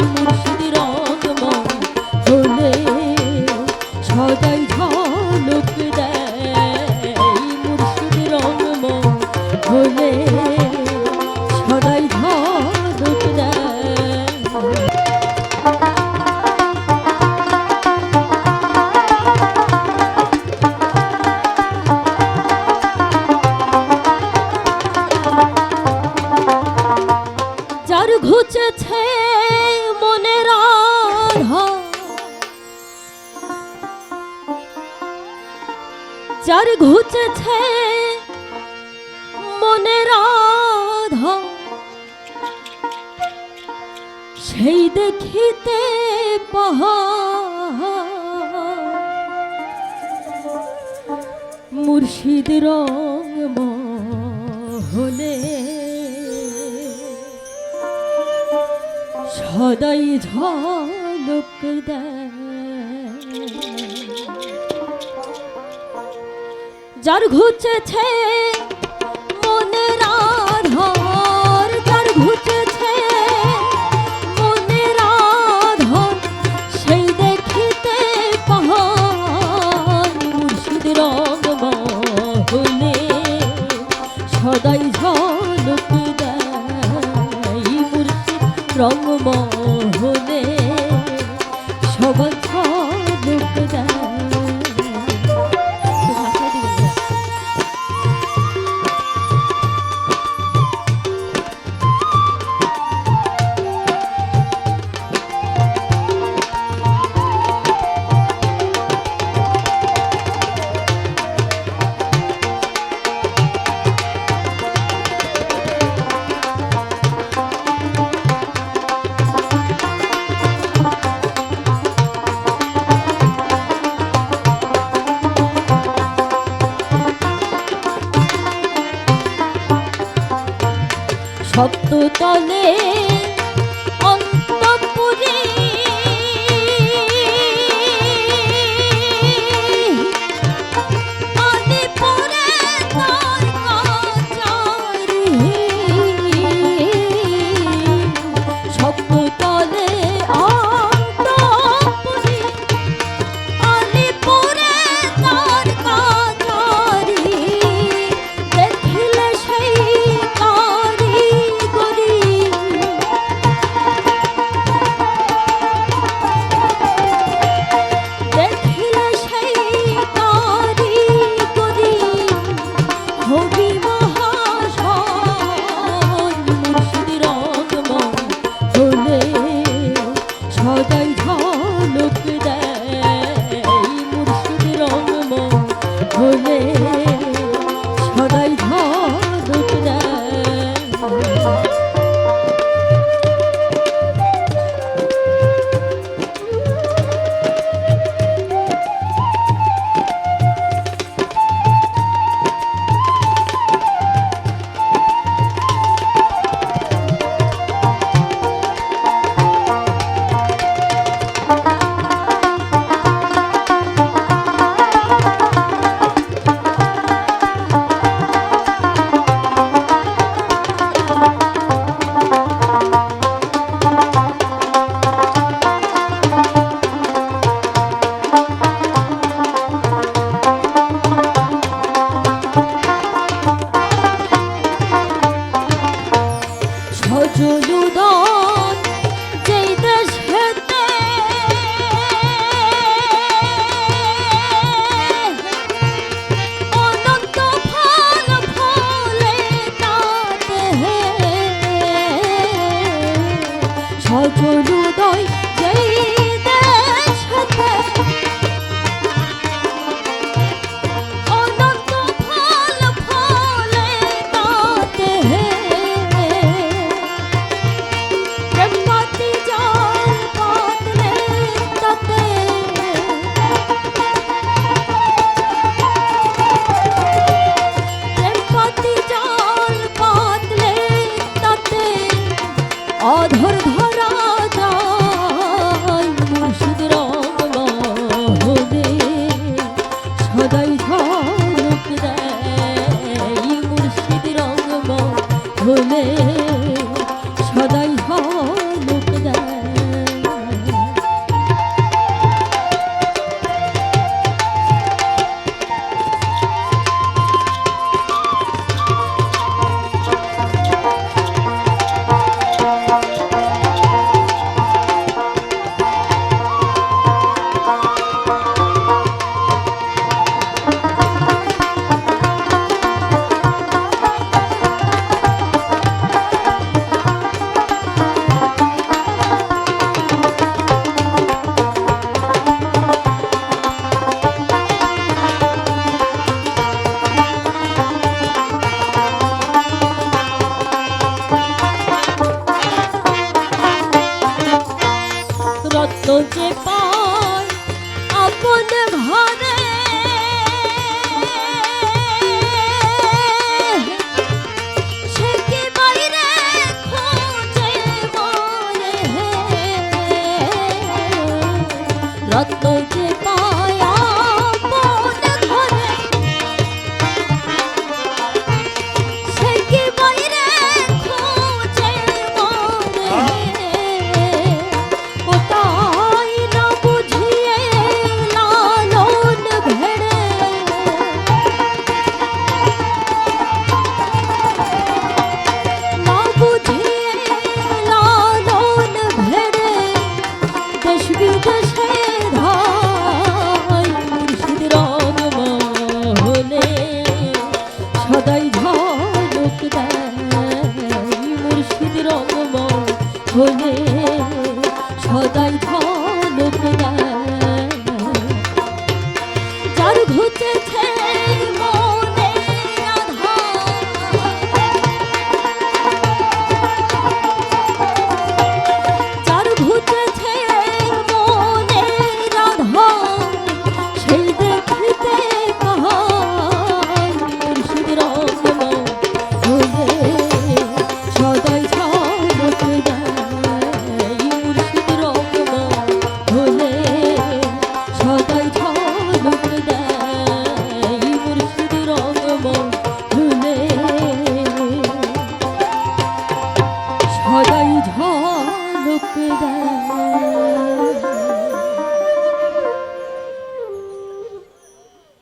Música ঘুচেছে মনের যার ঘুচেছে মনের সেই দেখিতে মুর্শিদ রঙ হলে হৃদয় ঝলক দেয়। যার ঘুচেছে সত্য তলে যে পায় আপন ঘরে। রত্ন সদাই